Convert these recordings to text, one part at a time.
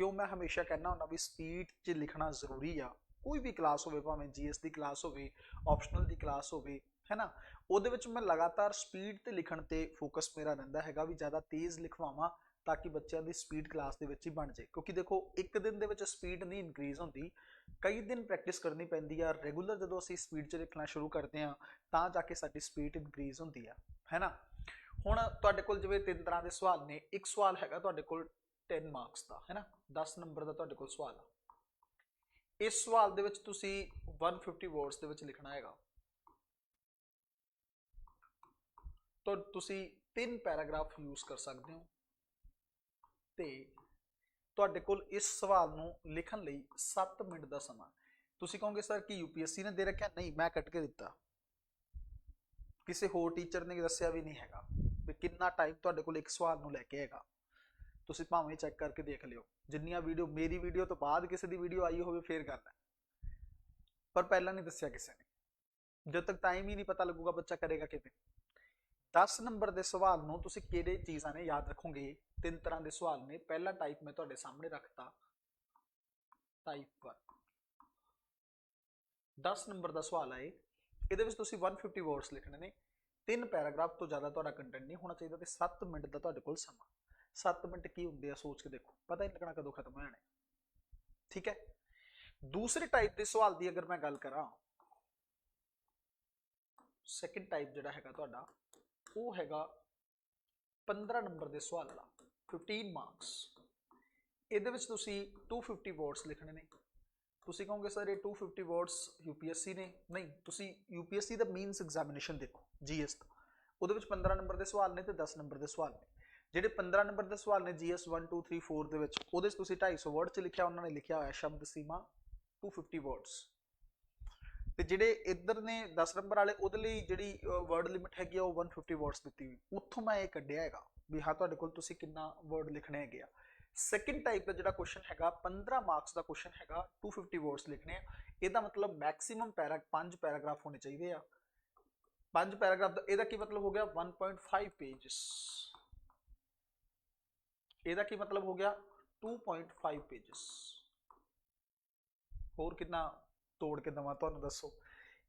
ਕਿਉਂ ਮੈਂ ਹਮੇਸ਼ਾ ਕਹਿੰਦਾ ਹੁੰਦਾ ਵੀ ਸਪੀਡ 'ਚ ਲਿਖਣਾ ਜ਼ਰੂਰੀ ਆ। ਕੋਈ ਵੀ ਕਲਾਸ ਹੋਵੇ, ਭਾਵੇਂ ਜੀਐਸ ਦੀ ਕਲਾਸ ਹੋਵੇ ਆਪਸ਼ਨਲ ਦੀ ਕਲਾਸ ਹੋਵੇ, ਹੈਨਾ? ਉਹਦੇ ਵਿੱਚ ਮੈਂ ਲਗਾਤਾਰ ਸਪੀਡ ਤੇ ਲਿਖਣ ਤੇ ਫੋਕਸ ਮੇਰਾ ਰਹਿੰਦਾ ਹੈਗਾ ਵੀ ਜ਼ਿਆਦਾ ਤੇਜ਼ ਲਿਖਵਾਵਾਂ ਤਾਂ ਕਿ ਬੱਚਿਆਂ ਦੀ ਸਪੀਡ ਕਲਾਸ ਦੇ ਵਿੱਚ ਹੀ ਬਣ ਜਾਏ। ਕਿਉਂਕਿ ਦੇਖੋ, ਇੱਕ ਦਿਨ ਦੇ ਵਿੱਚ ਸਪੀਡ ਨਹੀਂ ਇਨਕਰੀਜ਼ ਹੁੰਦੀ। ਕਈ ਦਿਨ ਪ੍ਰੈਕਟਿਸ ਕਰਨੀ ਪੈਂਦੀ ਆ। ਰੈਗੂਲਰ ਜਦੋਂ ਅਸੀਂ ਸਪੀਡ 'ਚ ਲਿਖਣਾ ਸ਼ੁਰੂ ਕਰਦੇ ਆ ਤਾਂ ਜਾ ਕੇ ਸਾਡੀ ਸਪੀਡ ਇਨਕਰੀਜ਼ ਹੁੰਦੀ ਆ। ਹੈਨਾ? ਹੁਣ ਤੁਹਾਡੇ ਕੋਲ ਜਿਵੇਂ ਤਿੰਨ ਤਰ੍ਹਾਂ ਦੇ ਸਵਾਲ ਨੇ। ਇੱਕ ਸਵਾਲ ਹੈਗਾ ਤੁਹਾਡੇ ਕੋਲ 10 ਮਾਰਕਸ ਦਾ, ਹੈ ਨਾ? 10 ਨੰਬਰ ਦਾ ਤੁਹਾਡੇ ਕੋਲ ਸਵਾਲ ਆ। ਇਸ ਸਵਾਲ ਦੇ ਵਿੱਚ ਤੁਸੀਂ 150 ਵਰਡਸ ਦੇ ਵਿੱਚ ਲਿਖਣਾ ਹੈਗਾ। ਤਾਂ ਤੁਸੀਂ ਤਿੰਨ ਪੈਰਾਗ੍ਰਾਫ ਯੂਜ਼ ਕਰ ਸਕਦੇ ਹੋ। ਤੇ ਤੁਹਾਡੇ ਕੋਲ ਇਸ ਸਵਾਲ ਨੂੰ ਲਿਖਣ ਲਈ 7 ਮਿੰਟ ਦਾ ਸਮਾਂ। ਤੁਸੀਂ ਕਹੋਗੇ, ਸਰ, ਕਿ ਯੂਪੀਐਸਸੀ ਨੇ ਦੇ ਰੱਖਿਆ? ਨਹੀਂ, ਮੈਂ ਕੱਟ ਕੇ ਦਿੱਤਾ। ਕਿਸੇ ਹੋਰ ਟੀਚਰ ਨੇ ਦੱਸਿਆ ਵੀ ਨਹੀਂ ਹੈਗਾ ਵੀ ਕਿੰਨਾ ਟਾਈਮ ਤੁਹਾਡੇ ਕੋਲ ਇੱਕ ਸਵਾਲ ਨੂੰ ਲੈ ਕੇ ਹੈਗਾ। ਤੁਸੀਂ ਭਾਵੇਂ ਚੈੱਕ ਕਰਕੇ ਦੇਖ ਲਿਓ। ਜਿੰਨੀਆਂ ਵੀਡੀਓ ਮੇਰੀ ਵੀਡੀਓ ਤੋਂ ਬਾਅਦ ਕਿਸੇ ਦੀ ਵੀਡੀਓ ਆਈ ਹੋਵੇ, ਫੇਰ ਗੱਲ ਹੈ। ਪਰ ਪਹਿਲਾਂ ਨਹੀਂ ਦੱਸਿਆ ਕਿਸੇ ਨੇ। ਜਦ ਤੱਕ ਟਾਈਮ ਹੀ ਨਹੀਂ ਪਤਾ ਲੱਗੂਗਾ ਬੱਚਾ ਕਰੇਗਾ ਕਿਵੇਂ। 10 ਨੰਬਰ ਦੇ ਸਵਾਲ ਨੂੰ ਤੁਸੀਂ ਕਿਹੜੇ ਚੀਜ਼ਾਂ ਨੇ ਯਾਦ ਰੱਖੋਗੇ? ਤਿੰਨ ਤਰ੍ਹਾਂ ਦੇ ਸਵਾਲ ਨੇ। ਪਹਿਲਾ ਟਾਈਪ ਮੈਂ ਤੁਹਾਡੇ ਸਾਹਮਣੇ ਰੱਖਤਾ। ਟਾਈਪ 1 10 ਨੰਬਰ ਦਾ ਸਵਾਲ ਆਏ ਇਹਦੇ ਵਿੱਚ ਤੁਸੀਂ 150 ਵਰਡਸ ਲਿਖਣੇ ਨੇ। ਤਿੰਨ ਪੈਰਾਗ੍ਰਾਫ ਤੋਂ ਜ਼ਿਆਦਾ ਤੁਹਾਡਾ ਕੰਟੈਂਟ ਨਹੀਂ ਹੋਣਾ ਚਾਹੀਦਾ ਤੇ 7 ਮਿੰਟ ਦਾ ਤੁਹਾਡੇ ਕੋਲ ਸਮਾਂ। 7 ਮਿੰਟ ਕੀ ਹੁੰਦੇ ਆ ਸੋਚ ਕੇ ਦੇਖੋ, ਪਤਾ ਹੀ ਲੱਗਣਾ ਕਦੋਂ ਖਤਮ ਹੋ ਜਾਣੇ। ਠੀਕ ਹੈ? ਦੂਸਰੇ ਟਾਈਪ ਦੇ ਸਵਾਲ ਦੀ ਅਗਰ ਮੈਂ ਗੱਲ ਕਰਾਂ ਸੈਕਿੰਡ ਟਾਈਪ ਜਿਹੜਾ ਹੈਗਾ ਤੁਹਾਡਾ, ਉਹ ਹੈਗਾ 15 ਨੰਬਰ ਦੇ ਸਵਾਲ ਵਾਲਾ 15 ਮਾਰਕਸ ਇਹਦੇ ਵਿੱਚ ਤੁਸੀਂ 250 ਵਰਡਸ ਲਿਖਣੇ ਨੇ। ਤੁਸੀਂ ਕਹੋਗੇ, ਸਰ, ਇਹ 250 ਵਰਡਸ ਯੂਪੀਐਸਸੀ ਨੇ? ਨਹੀਂ, ਤੁਸੀਂ ਯੂਪੀਐਸਸੀ ਦਾ ਮੀਨਸ ਐਗਜ਼ਾਮੀਨੇਸ਼ਨ ਦੇਖੋ ਜੀਐਸ ਦਾ। ਉਹਦੇ ਵਿੱਚ 15 ਨੰਬਰ ਦੇ ਸਵਾਲ ਨੇ ਤੇ 10 ਨੰਬਰ ਦੇ ਸਵਾਲ ਨੇ। ਜਿਹੜੇ 15 ਨੰਬਰ ਦੇ ਸਵਾਲ ਨੇ ਜੀਐਸ 1 2 3 4 ਦੇ ਵਿੱਚ, ਉਹਦੇ 'ਚ ਤੁਸੀਂ 250 ਵਰਡ 'ਚ ਲਿਖਿਆ, ਉਹਨਾਂ ਨੇ ਲਿਖਿਆ ਹੋਇਆ ਸ਼ਬਦ ਸੀਮਾ 250 ਵਰਡਸ ਤੇ ਜਿਹੜੇ ਇੱਧਰ ਨੇ 10 ਨੰਬਰ ਵਾਲੇ, ਉਹਦੇ ਲਈ ਜਿਹੜੀ ਵਰਡ ਲਿਮਿਟ ਹੈਗੀ ਆ, ਉਹ 150 ਵਰਡਸ ਦਿੱਤੀ ਹੋਈ। ਉੱਥੋਂ ਮੈਂ ਇਹ ਕੱਢਿਆ ਹੈਗਾ ਵੀ ਹਾਂ, ਤੁਹਾਡੇ ਕੋਲ ਤੁਸੀਂ ਕਿੰਨਾ ਵਰਡ ਲਿਖਣੇ ਹੈਗੇ ਆ। ਸੈਕਿੰਡ ਟਾਈਪ ਦਾ ਜਿਹੜਾ ਕੁਐਸਚਨ ਹੈਗਾ 15 ਮਾਰਕਸ ਦਾ ਕੁਐਸਚਨ ਹੈਗਾ 250 ਵਰਡਸ ਲਿਖਣੇ ਆ। ਇਹਦਾ ਮਤਲਬ ਮੈਕਸਿਮਮ ਪੈਰਾ, ਪੰਜ ਪੈਰਾਗ੍ਰਾਫ ਹੋਣੇ ਚਾਹੀਦੇ ਆ। ਪੰਜ ਪੈਰਾਗ੍ਰਾਫ ਦਾ, ਇਹਦਾ ਕੀ ਮਤਲਬ ਹੋ ਗਿਆ? 1.5 ਪੇਜਸ ਇਹਦਾ ਕੀ ਮਤਲਬ ਹੋ ਗਿਆ? 2.5 ਪੇजेस ਹੋਰ ਕਿੰਨਾ ਤੋੜ ਕੇ ਦਵਾਂ ਤੁਹਾਨੂੰ ਦੱਸੋ?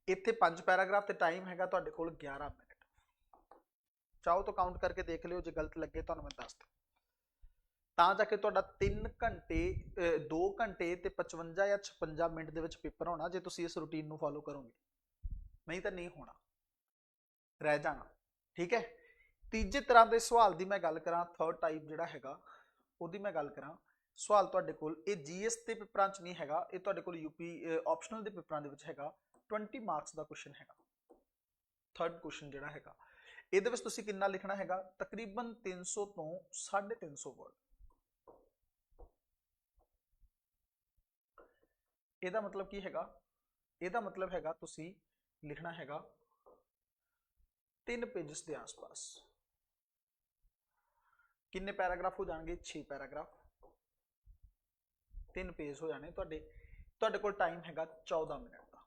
ਇੱਥੇ 5 ਪੈਰਾਗ੍ਰਾਫ ਤੇ ਟਾਈਮ ਹੈਗਾ ਤੁਹਾਡੇ ਕੋਲ 11 ਮਿੰਟ। ਚਾਹੋ ਤਾਂ ਕਾਊਂਟ ਕਰਕੇ ਦੇਖ ਲਿਓ, ਜੇ ਗਲਤ ਲੱਗੇ ਤੁਹਾਨੂੰ ਮੈਂ ਦੱਸ ਦਾਂ ਤਾਂ ਜਾ ਕੇ ਤੁਹਾਡਾ 3 ਘੰਟੇ 2 ਘੰਟੇ ਤੇ 55 ਜਾਂ 56 ਮਿੰਟ ਦੇ ਵਿੱਚ ਪੇਪਰ ਹੋਣਾ, ਜੇ ਤੁਸੀਂ ਇਸ ਰੂਟੀਨ ਨੂੰ ਫਾਲੋ ਕਰੋਗੇ। ਨਹੀਂ ਤਾਂ ਨਹੀਂ ਹੋਣਾ। ਰਹਿ ਜਾਣਾ। ਠੀਕ ਹੈ? ਤੀਜੇ ਤਰ੍ਹਾਂ ਦੇ ਸਵਾਲ ਦੀ ਮੈਂ ਗੱਲ ਕਰਾਂ ਥਰਡ ਟਾਈਪ ਜਿਹੜਾ ਹੈਗਾ, ਉਹਦੀ ਮੈਂ ਗੱਲ ਕਰਾਂ। ਸਵਾਲ ਤੁਹਾਡੇ ਕੋਲ, ਇਹ ਜੀਐਸ ਦੇ ਪੇਪਰਾਂ 'ਚ ਨਹੀਂ ਹੈਗਾ, ਇਹ ਤੁਹਾਡੇ ਕੋਲ ਯੂਪੀ ਆਪਸ਼ਨਲ ਦੇ ਪੇਪਰਾਂ ਦੇ ਵਿੱਚ ਹੈਗਾ 20 ਮਾਰਕਸ ਦਾ ਕੁਐਸਚਨ ਹੈਗਾ। ਥਰਡ ਕੁਐਸਚਨ ਜਿਹੜਾ ਹੈਗਾ, ਇਹਦੇ ਵਿੱਚ ਤੁਸੀਂ ਕਿੰਨਾ ਲਿਖਣਾ ਹੈਗਾ? ਤਕਰੀਬਨ 300 ਤੋਂ 350 ਵਰਡ ਇਹਦਾ ਮਤਲਬ ਕੀ ਹੈਗਾ? ਇਹਦਾ ਮਤਲਬ ਹੈਗਾ ਤੁਸੀਂ ਲਿਖਣਾ ਹੈਗਾ, ਤਿੰਨ ਪੇजेस ਦੇ ਆਸ-ਪਾਸ। ਕਿੰਨੇ ਪੈਰਾਗ੍ਰਾਫ ਹੋ ਜਾਣਗੇ 6 ਪੈਰਾਗ੍ਰਾਫ ਤਿੰਨ ਪੇਜ ਹੋ ਜਾਣੇ ਤੁਹਾਡੇ ਤੁਹਾਡੇ ਕੋਲ ਟਾਈਮ ਹੈਗਾ 14 ਮਿੰਟ ਦਾ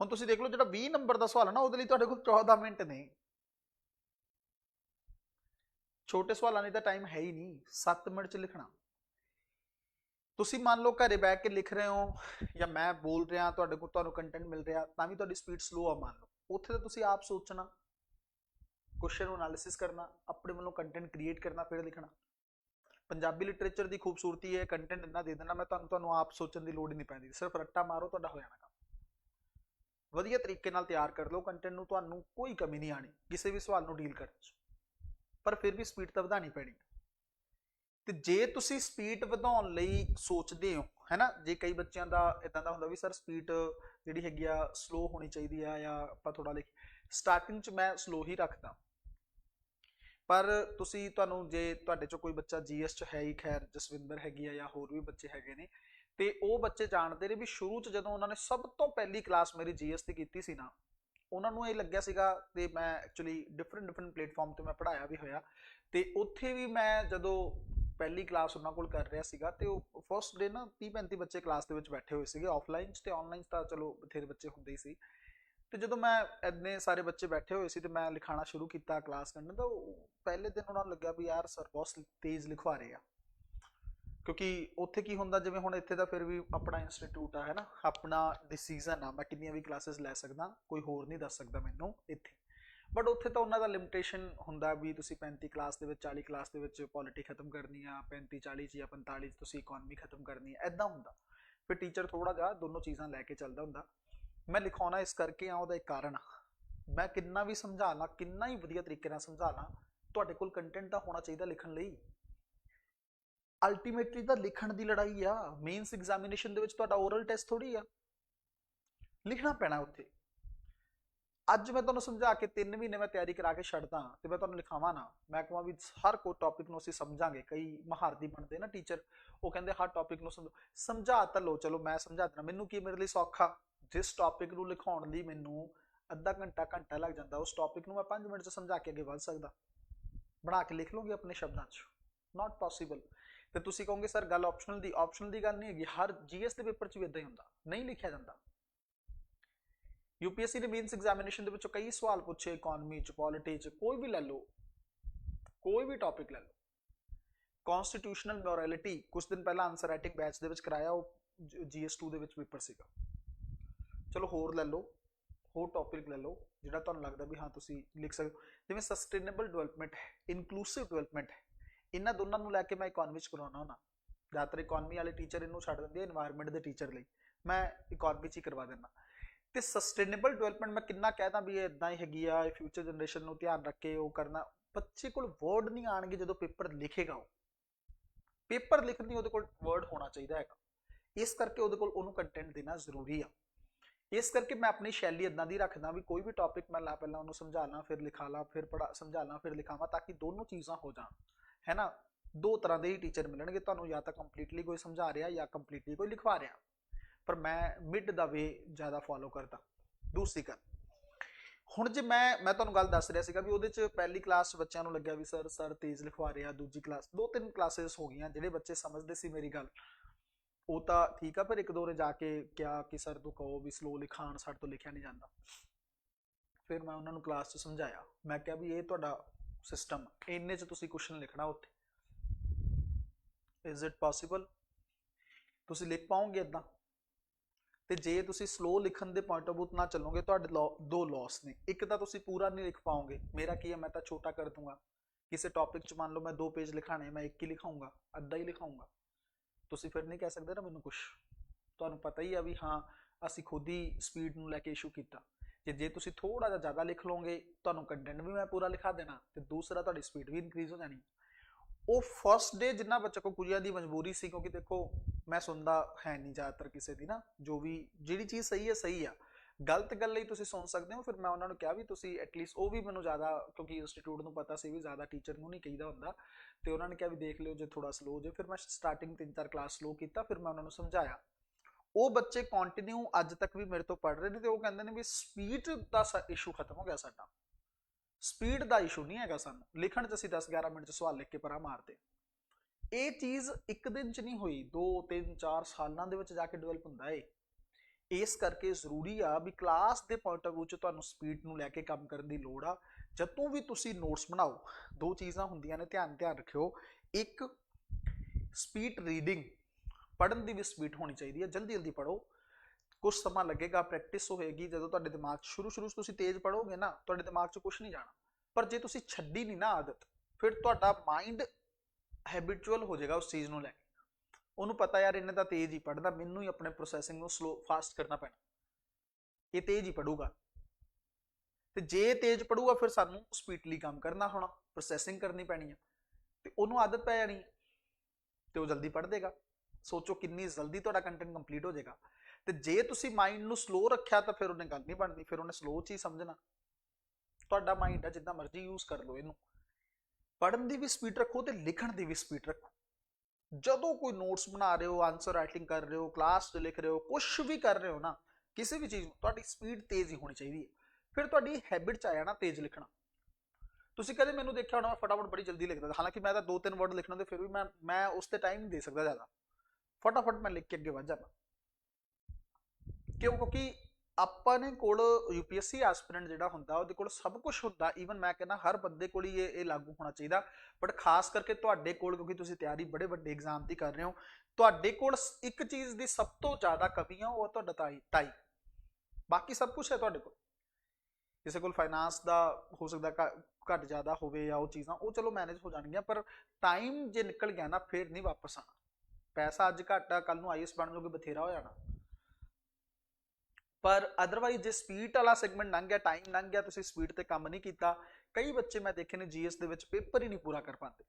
ਹੁਣ ਤੁਸੀਂ ਦੇਖ ਲਓ ਜਿਹੜਾ 20 ਨੰਬਰ ਦਾ ਸਵਾਲ ਹੈ ਨਾ ਉਹਦੇ ਲਈ ਤੁਹਾਡੇ ਕੋਲ 14 ਮਿੰਟ ਨੇ ਛੋਟੇ ਸਵਾਲਾਂ ਲਈ ਤਾਂ ਟਾਈਮ ਹੈ ਹੀ ਨਹੀਂ 7 ਮਿੰਟ ਚ ਲਿਖਣਾ ਤੁਸੀਂ ਮੰਨ ਲਓ ਘਰੇ ਬੈਠ ਕੇ ਲਿਖ ਰਹੇ ਹੋ ਜਾਂ ਮੈਂ ਬੋਲ ਰਿਹਾ ਤੁਹਾਡੇ ਕੋਲ ਤੁਹਾਨੂੰ ਕੰਟੈਂਟ ਮਿਲ ਰਿਹਾ ਤਾਂ ਵੀ ਤੁਹਾਡੀ ਸਪੀਡ ਸਲੋ ਆ ਮੰਨ ਲਓ ਉੱਥੇ ਤਾਂ ਤੁਸੀਂ ਆਪ ਸੋਚਣਾ ਕੁਐਸਚਨ ਨੂੰ ਐਨਾਲਿਸਿਸ ਕਰਨਾ, ਆਪਣੇ ਵੱਲੋਂ ਕੰਟੈਂਟ ਕ੍ਰੀਏਟ ਕਰਨਾ, ਫਿਰ ਲਿਖਣਾ। ਪੰਜਾਬੀ ਲਿਟਰੇਚਰ ਦੀ ਖੂਬਸੂਰਤੀ ਹੈ ਕੰਟੈਂਟ ਇੰਨਾ ਦੇ ਦੇਣਾ, ਮੈਂ ਤੁਹਾਨੂੰ ਤੁਹਾਨੂੰ ਆਪ ਸੋਚਣ ਦੀ ਲੋੜ ਹੀ ਨਹੀਂ ਪੈਂਦੀ। ਸਿਰਫ ਰੱਟਾ ਮਾਰੋ, ਤੁਹਾਡਾ ਹੋ ਜਾਣਾ ਕੰਮ। ਵਧੀਆ ਤਰੀਕੇ ਨਾਲ ਤਿਆਰ ਕਰ ਲਓ ਕੰਟੈਂਟ ਨੂੰ, ਤੁਹਾਨੂੰ ਕੋਈ ਕਮੀ ਨਹੀਂ ਆਣੀ ਕਿਸੇ ਵੀ ਸਵਾਲ ਨੂੰ ਡੀਲ ਕਰਨ 'ਚ। ਪਰ ਫਿਰ ਵੀ ਸਪੀਡ ਤਾਂ ਵਧਾਣੀ ਪੈਣੀ। ਤੇ ਜੇ ਤੁਸੀਂ ਸਪੀਡ ਵਧਾਉਣ ਲਈ ਸੋਚਦੇ ਹੋ ਹੈਨਾ? ਜੇ ਕਈ ਬੱਚਿਆਂ ਦਾ ਇਦਾਂ ਦਾ ਹੁੰਦਾ ਵੀ ਸਰ ਸਪੀਡ ਜਿਹੜੀ ਹੈਗੀ ਆ ਸਲੋ ਹੋਣੀ ਚਾਹੀਦੀ ਆ ਜਾਂ ਆਪਾਂ ਥੋੜਾ ਲਿਖ ਸਟਾਰਟਿੰਗ 'ਚ ਮੈਂ ਸਲੋ ਹੀ ਰੱਖਦਾ। ਪਰ ਤੁਸੀਂ ਤੁਹਾਨੂੰ ਜੇ ਤੁਹਾਡੇ ਚੋਂ ਕੋਈ ਬੱਚਾ ਜੀਐਸ 'ਚ ਹੈ ਹੀ ਖੈਰ, ਜਸਵਿੰਦਰ ਹੈਗੀ ਆ ਜਾਂ ਹੋਰ ਵੀ ਬੱਚੇ ਹੈਗੇ ਨੇ, ਤੇ ਉਹ ਬੱਚੇ ਜਾਣਦੇ ਨੇ ਵੀ ਸ਼ੁਰੂ 'ਚ ਜਦੋਂ ਉਹਨਾਂ ਨੇ ਸਭ ਤੋਂ ਪਹਿਲੀ ਕਲਾਸ ਮੇਰੀ ਜੀਐਸ ਦੀ ਕੀਤੀ ਸੀ ਨਾ, ਉਹਨਾਂ ਨੂੰ ਇਹ ਲੱਗਿਆ ਸੀਗਾ ਤੇ ਮੈਂ ਐਕਚੁਅਲੀ ਡਿਫਰੈਂਟ ਡਿਫਰੈਂਟ ਪਲੇਟਫਾਰਮ ਤੇ ਮੈਂ ਪੜਾਇਆ ਵੀ ਹੋਇਆ, ਤੇ ਉੱਥੇ ਵੀ ਮੈਂ ਜਦੋਂ ਪਹਿਲੀ ਕਲਾਸ ਉਹਨਾਂ ਕੋਲ ਕਰ ਰਿਹਾ ਸੀਗਾ ਤੇ ਉਹ ਫਰਸਟ ਡੇ ਨਾ 30 35 ਬੱਚੇ ਕਲਾਸ ਦੇ ਵਿੱਚ ਬੈਠੇ ਹੋਏ ਸੀਗੇ ਆਫਲਾਈਨ 'ਚ ਤੇ ਆਨਲਾਈਨ 'ਚ ਤਾਂ ਚਲੋ ਬਥੇਰੇ ਬੱਚੇ ਹੁੰਦੇ ਹੀ ਸੀ। ਤੇ ਜਦੋਂ ਮੈਂ ਇੰਨੇ ਸਾਰੇ ਬੱਚੇ ਬੈਠੇ ਹੋਏ ਸੀ ਤੇ ਮੈਂ ਲਿਖਾਣਾ ਸ਼ੁਰੂ ਕੀਤਾ ਕਲਾਸ ਕਰਨ ਤਾਂ ਉਹ ਪਹਿਲੇ ਦਿਨ ਉਹਨਾਂ ਨੂੰ ਲੱਗਿਆ ਵੀ ਯਾਰ ਸਰ ਬਹੁਤ ਤੇਜ਼ ਲਿਖਵਾ ਰਹੇ ਆ। ਕਿਉਂਕਿ ਉੱਥੇ ਕੀ ਹੁੰਦਾ ਜਿਵੇਂ ਹੁਣ ਇੱਥੇ ਤਾਂ ਫਿਰ ਵੀ ਆਪਣਾ ਇੰਸਟੀਟਿਊਟ ਆ, ਹੈ ਨਾ? ਆਪਣਾ ਡਿਸੀਜਨ ਆ, ਮੈਂ ਕਿੰਨੀਆਂ ਵੀ ਕਲਾਸਿਸ ਲੈ ਸਕਦਾ, ਕੋਈ ਹੋਰ ਨਹੀਂ ਦੱਸ ਸਕਦਾ ਮੈਨੂੰ ਇੱਥੇ। ਬਟ ਉੱਥੇ ਤਾਂ ਉਹਨਾਂ ਦਾ ਲਿਮਿਟੇਸ਼ਨ ਹੁੰਦਾ ਵੀ ਤੁਸੀਂ 35 ਕਲਾਸ ਦੇ ਵਿੱਚ 40 ਕਲਾਸ ਦੇ ਵਿੱਚ ਪੋਲਿਟੀ ਖਤਮ ਕਰਨੀ ਆ 35 40 ਚ ਜਾਂ 45 ਚ ਤੁਸੀਂ ਇਕਨੋਮੀ ਖਤਮ ਕਰਨੀ ਆ ਐਦਾਂ ਹੁੰਦਾ। ਫਿਰ ਟੀਚਰ ਥੋੜਾ ਜਿਹਾ ਦੋਨੋਂ ਚੀਜ਼ਾਂ ਲੈ ਕੇ ਚੱਲਦਾ ਹੁੰਦਾ। ਮੈਂ ਲਿਖਾਉਣਾ ਇਸ ਕਰਕੇ ਆ, ਉਹਦਾ ਇੱਕ ਕਾਰਨ ਮੈਂ ਕਿੰਨਾ ਵੀ ਸਮਝਾ ਲਾਂ ਕਿੰਨਾ ਹੀ ਵਧੀਆ ਤਰੀਕੇ ਨਾਲ ਸਮਝਾ ਲਾਂ ਤੁਹਾਡੇ ਕੋਲ ਕੰਟੈਂਟ ਤਾਂ ਹੋਣਾ ਚਾਹੀਦਾ ਲਿਖਣ ਲਈ। ਅਲਟੀਮੇਟਲੀ ਤਾਂ ਲਿਖਣ ਦੀ ਲੜਾਈ ਆ। ਮੇਨਸ ਐਗਜ਼ਾਮੀਨੇਸ਼ਨ ਦੇ ਵਿੱਚ ਤੁਹਾਡਾ ਓਰਲ ਟੈਸਟ ਥੋੜੀ ਆ। ਲਿਖਣਾ ਪੈਣਾ ਉੱਥੇ। ਅੱਜ ਮੈਂ ਤੁਹਾਨੂੰ ਸਮਝਾ ਕੇ 3 ਮਹੀਨੇ ਮੈਂ ਤਿਆਰੀ ਕਰਾ ਕੇ ਛੱਡਦਾ ਤੇ ਮੈਂ ਤੁਹਾਨੂੰ ਲਿਖਾਵਾਂ ਨਾ। ਮੈਂ ਕਹਾਂ ਵੀ ਹਰ ਕੋਈ ਟੌਪਿਕ ਨੂੰ ਅਸੀਂ ਸਮਝਾਂਗੇ। ਕਈ ਮਹਾਰਦੀ ਬਣਦੇ ਨਾ ਟੀਚਰ ਉਹ ਕਹਿੰਦੇ ਹਰ ਟੌਪਿਕ ਨੂੰ ਸਮਝ, ਸਮਝਾ ਤਾਂ ਲਓ, ਚਲੋ ਮੈਂ ਸਮਝਾ ਦਿੰਦਾ। ਮੈਨੂੰ ਕੀ ਮੇਰੇ ਲਈ ਸੌਖਾ? ਜਿਸ ਟੌਪਿਕ ਨੂੰ ਲਿਖਾਉਣ ਲਈ ਮੈਨੂੰ ਅੱਧਾ ਘੰਟਾ ਘੰਟਾ ਲੱਗ ਜਾਂਦਾ, ਉਸ ਟੌਪਿਕ ਨੂੰ ਮੈਂ 5 ਮਿੰਟ ਚ ਸਮਝਾ ਕੇ ਅੱਗੇ ਵੱਧ ਸਕਦਾ। ਬਣਾ ਕੇ ਲਿਖ ਲਓਗੇ ਆਪਣੇ ਸ਼ਬਦਾਂ ਚ। ਨਾਟ ਪੋਸੀਬਲ ਤੇ ਤੁਸੀਂ ਕਹੋਗੇ, ਸਰ, ਗੱਲ ਆਪਸ਼ਨਲ ਦੀ ਆਪਸ਼ਨਲ ਦੀ ਗੱਲ ਨਹੀਂ ਹੈਗੀ। ਹਰ ਜੀਐਸ ਦੇ ਪੇਪਰ 'ਚ ਵੀ ਇਦਾਂ ਹੀ ਹੁੰਦਾ। ਨਹੀਂ ਲਿਖਿਆ ਜਾਂਦਾ। ਯੂਪੀਐਸਸੀ ਦੇ ਮੀਨਸ ਐਗਜ਼ਾਮੀਨੇਸ਼ਨ ਦੇ ਵਿੱਚੋਂ ਕਈ ਸਵਾਲ ਪੁੱਛੇ ਇਕਨੋਮੀ ਚ ਪੋਲਿਟਿਕਸ ਕੋਈ ਵੀ ਲੈ ਲਓ, ਕੋਈ ਵੀ ਟੌਪਿਕ ਲੈ ਲਓ। ਕਨਸਟੀਟਿਊਸ਼ਨਲ ਮੋਰੈਲਿਟੀ ਕੁਝ ਦਿਨ ਪਹਿਲਾਂ ਆਨਸਰ ਰਾਈਟਿੰਗ ਬੈਚ ਦੇ ਵਿੱਚ ਕਰਾਇਆ, ਉਹ ਜੀਐਸ2 ਦੇ ਵਿੱਚ ਪੇਪਰ ਸੀਗਾ। ਚਲੋ ਹੋਰ ਲੈ ਲਓ, ਹੋਰ ਟੌਪਿਕ ਲੈ ਲਓ, ਜਿਹੜਾ ਤੁਹਾਨੂੰ ਲੱਗਦਾ ਵੀ ਹਾਂ ਤੁਸੀਂ ਲਿਖ ਸਕਦੇ ਜਿਵੇਂ ਸਸਟੇਨੇਬਲ ਡਿਵੈਲਪਮੈਂਟ ਹੈ ਇਨਕਲੂਸਿਵ ਡਿਵੈਲਪਮੈਂਟ ਹੈ, ਇਹਨਾਂ ਦੋਨਾਂ ਨੂੰ ਲੈ ਕੇ ਮੈਂ ਇਕਨੋਮਿਕਸ ਕਰਾਉਣਾ ਹੁੰਦਾ। ਜ਼ਿਆਦਾਤਰ ਇਕਨੋਮੀ ਵਾਲੇ ਟੀਚਰ ਇਹਨੂੰ ਛੱਡ ਦਿੰਦੇ ਆ ਦੇ ਟੀਚਰ ਲਈ। ਮੈਂ ਇਕਨੋਮਿਕਸ ਹੀ ਕਰਵਾ ਦਿੰਦਾ। ਤੇ ਸਸਟੇਨੇਬਲ ਡਿਵੈਲਪਮੈਂਟ ਮੈਂ ਕਿੰਨਾ ਕਹਿਦਾ ਵੀ ਇਹ ਇਦਾਂ ਹੀ ਹੈਗੀ ਆ, ਇਹ ਫਿਊਚਰ ਜਨਰੇਸ਼ਨ ਨੂੰ ਧਿਆਨ ਰੱਖ ਕੇ ਉਹ ਕਰਨਾ। ਬੱਚੇ ਕੋਲ ਵਰਡ ਨਹੀਂ ਆਣਗੇ ਜਦੋਂ ਪੇਪਰ ਲਿਖੇਗਾ ਉਹ। ਪੇਪਰ ਲਿਖਣ ਲਈ ਉਹਦੇ ਕੋਲ ਵਰਡ ਹੋਣਾ ਚਾਹੀਦਾ ਹੈਗਾ। ਇਸ ਕਰਕੇ ਉਹਦੇ ਕੋਲ ਉਹਨੂੰ ਕੰਟੈਂਟ ਦੇਣਾ ਜ਼ਰੂਰੀ ਆ। ਇਸ ਕਰਕੇ ਮੈਂ ਆਪਣੀ ਸ਼ੈਲੀ ਇਦਾਂ ਦੀ ਰੱਖਦਾ ਵੀ ਕੋਈ ਵੀ ਟੌਪਿਕ ਮੈਂ ਲਾ ਪਹਿਲਾਂ ਉਹਨੂੰ ਸਮਝਾ ਲਾਂ, ਫਿਰ ਲਿਖਾ ਲਾਂ, ਫਿਰ ਪੜਾ ਸਮਝਾ ਲਾਂ, ਫਿਰ ਲਿਖਾਵਾਂ ਤਾਂ ਕਿ ਦੋਨੋਂ ਚੀਜ਼ਾਂ ਹੋ ਜਾਣ। ਹੈ ਨਾ? ਦੋ ਤਰ੍ਹਾਂ ਦੇ ਹੀ ਟੀਚਰ ਮਿਲਣਗੇ। ਤੁਹਾਨੂੰ ਜਾਂ ਤਾਂ ਕੰਪਲੀਟਲੀ ਕੋਈ ਸਮਝਾ ਰਿਹਾ ਜਾਂ ਕੰਪਲੀਟਲੀ ਕੋਈ ਲਿਖਵਾ ਰਿਹਾ। ਪਰ ਮੈਂ ਮਿਡ ਦਾ ਵੇ ਜ਼ਿਆਦਾ ਫੋਲੋ ਕਰਦਾ। ਦੂਸਰੀ ਗੱਲ, ਹੁਣ ਜੇ ਮੈਂ ਮੈਂ ਤੁਹਾਨੂੰ ਗੱਲ ਦੱਸ ਰਿਹਾ ਸੀਗਾ ਵੀ ਉਹਦੇ ਚ ਪਹਿਲੀ ਕਲਾਸ ਚ ਬੱਚਿਆਂ ਨੂੰ ਲੱਗਿਆ ਵੀ ਸਰ ਸਰ ਤੇਜ਼ ਲਿਖਵਾ ਰਿਹਾ, ਦੂਜੀ ਕਲਾਸ ਦੋ ਤਿੰਨ ਕਲਾਸਿਸ ਹੋ ਗਈਆਂ ਜਿਹੜੇ ਬੱਚੇ ਸਮਝਦੇ ਸੀ ਮੇਰੀ ਗੱਲ। ਉਹ ਤਾਂ ਠੀਕ ਆ, ਪਰ ਇੱਕ ਦੋ ਨੇ ਜਾ ਕੇ ਕਿਹਾ ਕਿ ਸਰ ਤੂੰ ਕਹੋ ਵੀ ਸਲੋ ਲਿਖਾਣ, ਸਾਡੇ ਤੋਂ ਲਿਖਿਆ ਨਹੀਂ ਜਾਂਦਾ। ਫਿਰ ਮੈਂ ਉਹਨਾਂ ਨੂੰ ਕਲਾਸ 'ਚ ਸਮਝਾਇਆ। ਮੈਂ ਕਿਹਾ ਵੀ ਇਹ ਤੁਹਾਡਾ ਸਿਸਟਮ ਇੰਨੇ 'ਚ ਤੁਸੀਂ ਕੁਐਸਚਨ ਲਿਖਣਾ ਉੱਥੇ। ਇਜ਼ ਇਟ ਪੋਸੀਬਲ ਤੁਸੀਂ ਲਿਖ ਪਾਓਗੇ ਇਦਾਂ ਤੇ ਜੇ ਤੁਸੀਂ ਸਲੋ ਲਿਖਣ ਦੇ ਪੁਆਇੰਟ ਆਫ View ਨਾਲ ਚੱਲੋਗੇ, ਤੁਹਾਡੇ law- ਦੋ ਲਾਸ ਨੇ। ਇੱਕ ਤਾਂ ਤੁਸੀਂ ਪੂਰਾ ਨਹੀਂ ਲਿਖ ਪਾਓਗੇ। ਮੇਰਾ ਕੀ ਹੈ, ਮੈਂ ਤਾਂ ਛੋਟਾ ਕਰ ਦੂੰਗਾ। ਕਿਸੇ ਟੌਪਿਕ 'ਚ ਮੰਨ ਲਓ ਮੈਂ ਦੋ ਪੇਜ ਲਿਖਾਣੇ ਮੈਂ ਇੱਕ ਹੀ ਲਿਖਾਉਂਗਾ ਅੱਧਾ ਹੀ ਲਿਖਾਉਂਗਾ ਤੁਸੀਂ ਫਿਰ ਨਹੀਂ ਕਹਿ ਸਕਦੇ ਨਾ ਮੈਨੂੰ ਕੁਝ ਤੁਹਾਨੂੰ ਪਤਾ ਹੀ ਆ ਵੀ ਹਾਂ, ਅਸੀਂ ਖੁਦ ਹੀ ਸਪੀਡ ਨੂੰ ਲੈ ਕੇ ਇਸ਼ੂ ਕੀਤਾ। ਜੇ ਜੇ ਤੁਸੀਂ ਥੋੜਾ ਜਿਹਾ ਜ਼ਿਆਦਾ ਲਿਖ ਲਓਗੇ, ਤੁਹਾਨੂੰ ਕੰਟੈਂਟ ਵੀ ਮੈਂ ਪੂਰਾ ਲਿਖਾ ਦੇਣਾ ਤੇ ਦੂਸਰਾ ਤੁਹਾਡੀ ਸਪੀਡ ਵੀ ਇਨਕਰੀਜ਼ ਹੋ ਜਾਣੀ। ਉਹ ਫਰਸਟ ਡੇ ਜਿੰਨਾ ਬੱਚਾ ਕੋ ਕੁੜੀਆਂ ਦੀ ਮਜਬੂਰੀ ਸੀ, ਕਿਉਂਕਿ ਦੇਖੋ ਮੈਂ ਸੁਣਦਾ ਹੈ ਨਹੀਂ ਜ਼ਿਆਦਾਤਰ ਕਿਸੇ ਦੀ ਨਾ, ਜੋ ਵੀ ਜਿਹੜੀ ਚੀਜ਼ ਸਹੀ ਹੈ, ਸਹੀ ਆ। ਗਲਤ ਗੱਲ ਲਈ ਤੁਸੀਂ ਸੁਣ ਸਕਦੇ ਹੋ, ਫਿਰ ਮੈਂ ਉਹਨਾਂ ਨੂੰ ਕਿਹਾ ਵੀ ਤੁਸੀਂ ਐਟਲੀਸਟ ਉਹ ਵੀ ਮੈਨੂੰ ਜ਼ਿਆਦਾ, ਕਿਉਂਕਿ ਇੰਸਟੀਚਿਊਟ ਨੂੰ ਪਤਾ ਸੀ ਵੀ ਜ਼ਿਆਦਾ ਟੀਚਰ ਨੂੰ ਨਹੀਂ ਕਹੀਦਾ ਹੁੰਦਾ, ਤੇ ਉਹਨਾਂ ਨੇ ਕਿਹਾ ਵੀ ਦੇਖ ਲਿਓ ਜੇ ਥੋੜਾ ਸਲੋ ਜੇ। ਫਿਰ ਮੈਂ ਸਟਾਰਟਿੰਗ ਤਿੰਨ ਚਾਰ ਕਲਾਸ ਸਲੋ ਕੀਤਾ, ਫਿਰ ਮੈਂ ਉਹਨਾਂ ਨੂੰ ਸਮਝਾਇਆ। ਉਹ ਬੱਚੇ ਕੰਟੀਨਿਊ ਅੱਜ ਤੱਕ ਵੀ ਮੇਰੇ ਤੋਂ ਪੜ ਰਹੇ ਨੇ ਤੇ ਉਹ ਕਹਿੰਦੇ ਨੇ ਵੀ ਸਪੀਡ ਦਾ ਇਸ਼ੂ ਖਤਮ ਹੋ ਗਿਆ ਸਾਡਾ। ਸਪੀਡ ਦਾ ਇਸ਼ੂ ਨਹੀਂ ਹੈਗਾ ਸਾਨੂੰ। ਲਿਖਣ 'ਚ ਅਸੀਂ 10 11 ਮਿੰਟ 'ਚ ਸਵਾਲ ਲਿਖ ਕੇ ਪਰਾਂ ਮਾਰਦੇ ਇਹ ਚੀਜ਼ ਇੱਕ ਦਿਨ 'ਚ ਨਹੀਂ ਹੋਈ 2 3 4 ਸਾਲਾਂ ਦੇ ਵਿੱਚ ਜਾ ਕੇ ਡਿਵੈਲਪ ਹੁੰਦਾ ਏ। ਇਸ ਕਰਕੇ ਜ਼ਰੂਰੀ ਆ ਵੀ ਕਲਾਸ ਦੇ ਪੁਆਇੰਟ ਆਫ View 'ਚ ਤੁਹਾਨੂੰ ਸਪੀਡ ਨੂੰ ਲੈ ਕੇ ਕੰਮ ਕਰਨ ਦੀ ਲੋੜ ਆ। ਜਦੋਂ ਵੀ ਤੁਸੀਂ ਨੋਟਸ ਬਣਾਓ, ਦੋ ਚੀਜ਼ਾਂ ਹੁੰਦੀਆਂ ਨੇ, ਧਿਆਨ ਧਿਆਨ ਰੱਖਿਓ। ਇੱਕ ਸਪੀਡ ਰੀਡਿੰਗ ਪੜਨ ਦੀ ਵੀ ਸਪੀਡ ਹੋਣੀ ਚਾਹੀਦੀ ਹੈ ਜਲਦੀ ਜਲਦੀ ਪੜੋ ਕੁਝ ਸਮਾਂ ਲੱਗੇਗਾ ਪ੍ਰੈਕਟਿਸ ਹੋਏਗੀ, ਜਦੋਂ ਤੁਹਾਡੇ ਦਿਮਾਗ 'ਚ ਸ਼ੁਰੂ ਸ਼ੁਰੂ 'ਚ ਤੁਸੀਂ ਤੇਜ਼ ਪੜੋਗੇ ਨਾ, ਤੁਹਾਡੇ ਦਿਮਾਗ 'ਚ ਕੁਝ ਨਹੀਂ ਜਾਣਾ। ਪਰ ਜੇ ਤੁਸੀਂ ਛੱਡੀ ਨਹੀਂ ਨਾ ਆਦਤ, ਫਿਰ ਤੁਹਾਡਾ ਮਾਈਂਡ ਹੈਬਿਚੁਅਲ ਹੋ ਜਾਏਗਾ ਉਸ ਚੀਜ਼ ਨੂੰ ਲੈ ਕੇ। ਉਹਨੂੰ ਪਤਾ ਯਾਰ ਇਹਨੇ ਤਾਂ ਤੇਜ਼ ਹੀ ਪੜਦਾ ਮੈਨੂੰ ਹੀ ਆਪਣੇ ਪ੍ਰੋਸੈਸਿੰਗ ਨੂੰ ਸਲੋ ਫਾਸਟ ਕਰਨਾ ਪੈਣਾ। ਇਹ ਤੇਜ਼ ਹੀ ਪੜੂਗਾ ਤੇ ਜੇ ਤੇਜ਼ ਪੜੂਗਾ ਫਿਰ ਸਾਨੂੰ ਸਪੀਡਲੀ ਕੰਮ ਕਰਨਾ ਹੋਣਾ ਪ੍ਰੋਸੈਸਿੰਗ ਕਰਨੀ ਪੈਣੀ ਹੈ ਤੇ ਉਹਨੂੰ ਆਦਤ ਪੈ ਜਾਣੀ ਤੇ ਉਹ ਜਲਦੀ ਪੜ ਦੇਗਾ। ਸੋਚੋ ਕਿੰਨੀ ਜਲਦੀ ਤੁਹਾਡਾ ਕੰਟੈਂਟ ਕੰਪਲੀਟ ਹੋ ਜਾਏਗਾ। ਤੇ ਜੇ ਤੁਸੀਂ ਮਾਈਂਡ ਨੂੰ ਸਲੋ ਰੱਖਿਆ, ਤਾਂ ਫਿਰ ਉਹਨੇ ਗੱਲ ਨਹੀਂ ਬਣਨੀ, ਫਿਰ ਉਹਨੇ ਸਲੋ ਚ ਹੀ ਸਮਝਣਾ। ਤੁਹਾਡਾ ਮਾਈਂਡ ਆ, ਜਿੱਦਾਂ ਮਰਜ਼ੀ ਯੂਜ਼ ਕਰ ਲਓ ਇਹਨੂੰ। ਪੜਨ ਦੀ ਵੀ ਸਪੀਡ ਰੱਖੋ ਤੇ ਲਿਖਣ ਦੀ ਵੀ ਸਪੀਡ ਰੱਖੋ। ਜਦੋਂ ਕੋਈ ਨੋਟਸ ਬਣਾ ਰਹੇ ਹੋ ਆਨਸਰ ਰਾਈਟਿੰਗ ਕਰ ਰਹੇ ਹੋ ਕਲਾਸ 'ਚ ਲਿਖ ਰਹੇ ਹੋ ਕੁਝ ਵੀ ਕਰ ਰਹੇ ਹੋ ਨਾ, ਕਿਸੇ ਵੀ ਚੀਜ਼ ਨੂੰ, ਤੁਹਾਡੀ ਸਪੀਡ ਤੇਜ਼ ਹੀ ਹੋਣੀ ਚਾਹੀਦੀ ਹੈ। ਫਿਰ ਤੁਹਾਡੀ ਹੈਬਿਟ 'ਚ ਆ ਜਾਣਾ ਤੇਜ਼ ਲਿਖਣਾ। ਤੁਸੀਂ ਕਦੇ ਮੈਨੂੰ ਦੇਖਿਆ ਹੋਣਾ, ਮੈਂ ਫਟਾਫਟ ਬੜੀ ਜਲਦੀ ਲਿਖਦਾ ਹਾਲਾਂਕਿ ਮੈਂ ਤਾਂ ਦੋ ਤਿੰਨ ਵਰਡ ਲਿਖਣਾ ਤੇ ਫਿਰ ਵੀ ਮੈਂ ਮੈਂ ਉਸ ਤੇ ਟਾਈਮ ਨਹੀਂ ਦੇ ਸਕਦਾ ਜ਼ਿਆਦਾ। ਫਟਾਫਟ ਮੈਂ ਲਿਖ ਕੇ ਅੱਗੇ ਵੱਧ ਜਾਂਦਾ। ਕਿਉਂ? ਕਿਉਂਕਿ ਆਪਾਂ ਨੇ ਕੋਲ ਯੂਪੀਐਸਸੀ ਐਸਪੀਰੈਂਟ ਜਿਹੜਾ ਹੁੰਦਾ, ਉਹਦੇ ਕੋਲ ਸਭ ਕੁਝ ਹੁੰਦਾ ਈਵਨ ਮੈਂ ਕਹਿੰਦਾ ਹਰ ਬੰਦੇ ਕੋਲ ਹੀ ਇਹ ਇਹ ਲਾਗੂ ਹੋਣਾ ਚਾਹੀਦਾ। ਬਟ ਖਾਸ ਕਰਕੇ ਤੁਹਾਡੇ ਕੋਲ, ਕਿਉਂਕਿ ਤੁਸੀਂ ਤਿਆਰੀ ਬੜੇ ਵੱਡੇ ਐਗਜ਼ਾਮ ਦੀ ਕਰ ਰਹੇ ਹੋ, ਤੁਹਾਡੇ ਕੋਲ ਇੱਕ ਚੀਜ਼ ਦੀ ਸਭ ਤੋਂ ਜ਼ਿਆਦਾ ਕਮੀ ਆ, ਉਹ ਆ ਤੁਹਾਡਾ ਤਾਈ ਤਾਈ। ਬਾਕੀ ਸਭ ਕੁਝ ਹੈ ਤੁਹਾਡੇ ਕੋਲ। ਕਿਸੇ ਕੋਲ ਫਾਈਨਾਂਸ ਦਾ ਹੋ ਸਕਦਾ ਘ- ਘੱਟ ਜ਼ਿਆਦਾ ਹੋਵੇ ਜਾਂ ਉਹ ਚੀਜ਼ਾਂ, ਉਹ ਚਲੋ ਮੈਨੇਜ ਹੋ ਜਾਣਗੀਆਂ, ਪਰ ਟਾਈਮ ਜੇ ਨਿਕਲ ਗਿਆ ਨਾ, ਫਿਰ ਨਹੀਂ ਵਾਪਸ ਆਣਾ ਪੈਸਾ ਅੱਜ ਘੱਟ ਆ ਕੱਲ ਨੂੰ ਆਈਐਸ ਬਣ ਜਾਓਗੇ ਬਥੇਰਾ ਹੋ ਜਾਣਾ। ਪਰ ਅਦਰਵਾਈਜ਼ ਜੇ ਸਪੀਡ ਵਾਲਾ ਸੈਗਮੈਂਟ ਲੰਘ ਗਿਆ ਟਾਈਮ ਲੰਘ ਗਿਆ, ਤੁਸੀਂ ਸਪੀਡ ਤੇ ਕੰਮ ਨਹੀਂ ਕੀਤਾ, ਕਈ ਬੱਚੇ ਮੈਂ ਦੇਖੇ ਨੇ ਜੀਐਸ ਦੇ ਵਿੱਚ ਪੇਪਰ ਹੀ ਨਹੀਂ ਪੂਰਾ ਕਰ ਪਾਉਂਦੇ।